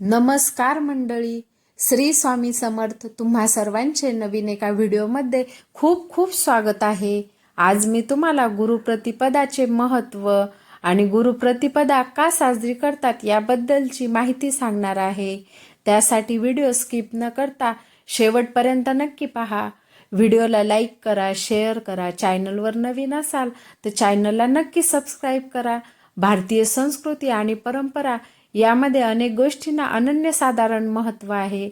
नमस्कार मंडळी. श्री स्वामी समर्थ तुम्हा सर्वांचे नवीन एका व्हिडिओमध्ये खूप खूप स्वागत आहे. आज मी तुम्हाला गुरुप्रतिपदाचे महत्त्व आणि गुरुप्रतिपदा का साजरी करतात याबद्दलची माहिती सांगणार आहे. त्यासाठी व्हिडिओ स्किप न करता शेवटपर्यंत नक्की पहा. व्हिडिओला लाईक करा शेअर करा चॅनलवर नवीन असाल तर चॅनलला नक्की सबस्क्राईब करा. भारतीय संस्कृती आणि परंपरा यामध्ये अनेक गोष्टींना अनन्यसाधारण महत्त्व आहे.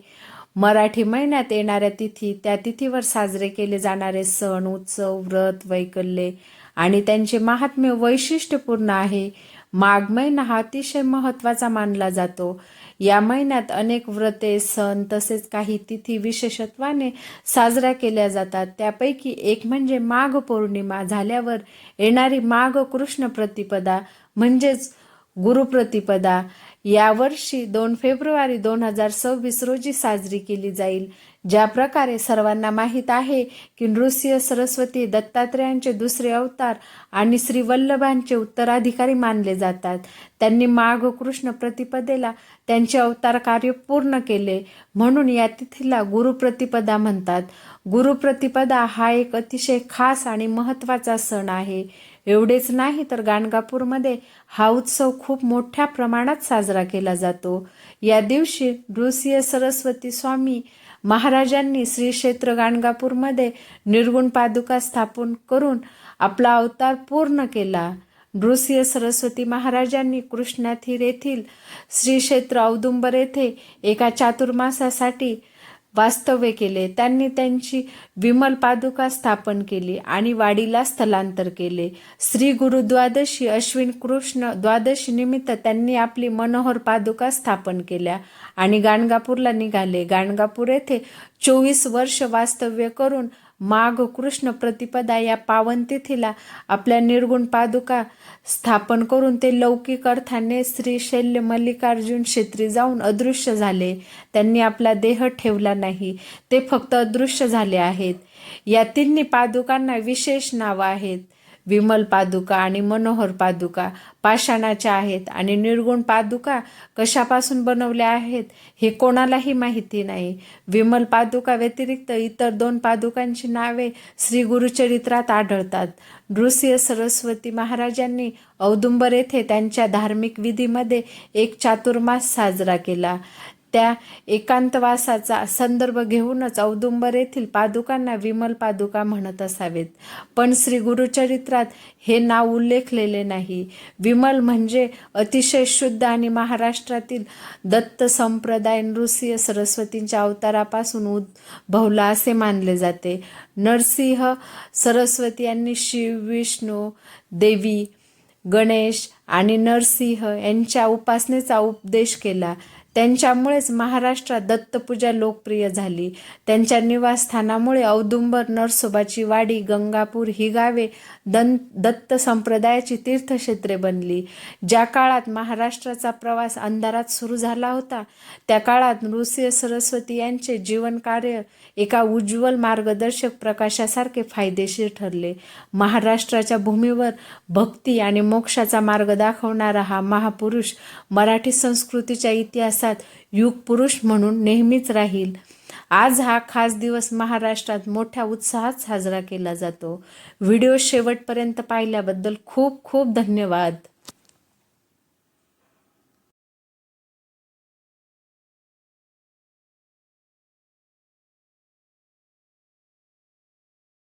मराठी महिन्यात येणाऱ्या तिथी त्या तिथीवर साजरे केले जाणारे सण उत्सव व्रत वैकल्ये आणि त्यांचे महात्म्य वैशिष्ट्यपूर्ण आहे. माघ महिना हा अतिशय महत्त्वाचा मानला जातो. या महिन्यात अनेक व्रते सण तसेच काही तिथी विशेषत्वाने साजऱ्या केल्या जातात. त्यापैकी एक म्हणजे माघ पौर्णिमा झाल्यावर येणारी माघ कृष्ण प्रतिपदा म्हणजेच गुरुप्रतिपदा. यावर्षी दोन फेब्रुवारी दोन हजार सव्वीस रोजी साजरी केली जाईल. ज्या प्रकारे सर्वांना माहीत आहे की नृसिंह सरस्वती दत्तात्रेयांचे दुसरे अवतार आणि श्री वल्लभांचे उत्तराधिकारी मानले जातात. त्यांनी माघ कृष्ण प्रतिपदेला त्यांचे अवतार कार्य पूर्ण केले म्हणून या तिथीला गुरुप्रतिपदा म्हणतात. गुरुप्रतिपदा हा एक अतिशय खास आणि महत्त्वाचा सण आहे. एवढेच नाही तर गाणगापूरमध्ये हा उत्सव खूप मोठ्या प्रमाणात साजरा केला जातो. या दिवशी नृसिंह सरस्वती स्वामी महाराजांनी श्री क्षेत्र गाणगापूरमध्ये निर्गुण पादुका स्थापन करून आपला अवतार पूर्ण केला. नृसिंह सरस्वती महाराजांनी कृष्णाथीर येथील श्री क्षेत्र औदुंबर येथे एका चातुर्मासासाठी वास्तव्य केले. त्यांनी त्यांची विमल पादुका स्थापन केली आणि वाडीला स्थलांतर केले. श्री गुरु द्वादशी अश्विन कृष्ण द्वादशी निमित्त त्यांनी आपली मनोहर पादुका स्थापन केल्या आणि गाणगापूरला निघाले. गाणगापूर येथे चोवीस वर्ष वास्तव्य करून माघ कृष्ण प्रतिपदा या पावन तिथीला आपल्या निर्गुण पादुका स्थापन करून ते लौकिक अर्थाने श्री शैल्य मल्लिकार्जुन क्षेत्री जाऊन अदृश्य झाले. त्यांनी आपला देह ठेवला नाही. ते फक्त अदृश्य झाले आहेत. या तिन्ही पादुकांना विशेष नावं आहेत. विमल पादुका आणि मनोहर पादुका पाषाणाच्या आहेत आणि निर्गुण पादुका कशापासून बनवल्या आहेत हे कोणालाही माहिती नाही. विमल पादुका व्यतिरिक्त इतर दोन पादुकांची नावे श्री गुरुचरित्रात आढळतात. नृसिंह सरस्वती महाराजांनी औदुंबर येथे त्यांच्या धार्मिक विधीमध्ये एक चातुर्मास साजरा केला. त्या एकांतवासाचा संदर्भ घेऊनच औदुंबर येथील पादुकांना विमल पादुका म्हणत असावेत. पण श्री गुरुचरित्रात हे नाव उल्लेखलेले नाही. विमल म्हणजे अतिशय शुद्ध आणि महाराष्ट्रातील दत्त संप्रदाय नृसिंह सरस्वतींच्या अवतारापासून उद्भवला असे मानले जाते. नरसिंह सरस्वती यांनी शिव विष्णू देवी गणेश आणि नरसिंह यांच्या उपासनेचा उपदेश केला. त्यांच्यामुळेच महाराष्ट्रात दत्तपूजा लोकप्रिय झाली. त्यांच्या निवासस्थानामुळे औदुंबर नरसोबाची वाडी गंगापूर ही गावे दं दत्त संप्रदायाची तीर्थक्षेत्रे बनली. ज्या काळात महाराष्ट्राचा प्रवास अंधारात सुरू झाला होता त्या काळात नृसिंह सरस्वती यांचे जीवनकार्य एका उज्ज्वल मार्गदर्शक प्रकाशासारखे फायदेशीर ठरले. महाराष्ट्राच्या भूमीवर भक्ती आणि मोक्षाचा मार्ग दाखवणारा हा महापुरुष मराठी संस्कृतीच्या इतिहासात युगपुरुष म्हणून नेहमीच राहील. आज हा खास दिवस महाराष्ट्रात मोठ्या उत्साहात साजरा केला जातो. व्हिडिओ शेवटपर्यंत पाहिल्याबद्दल खूप खूप धन्यवाद.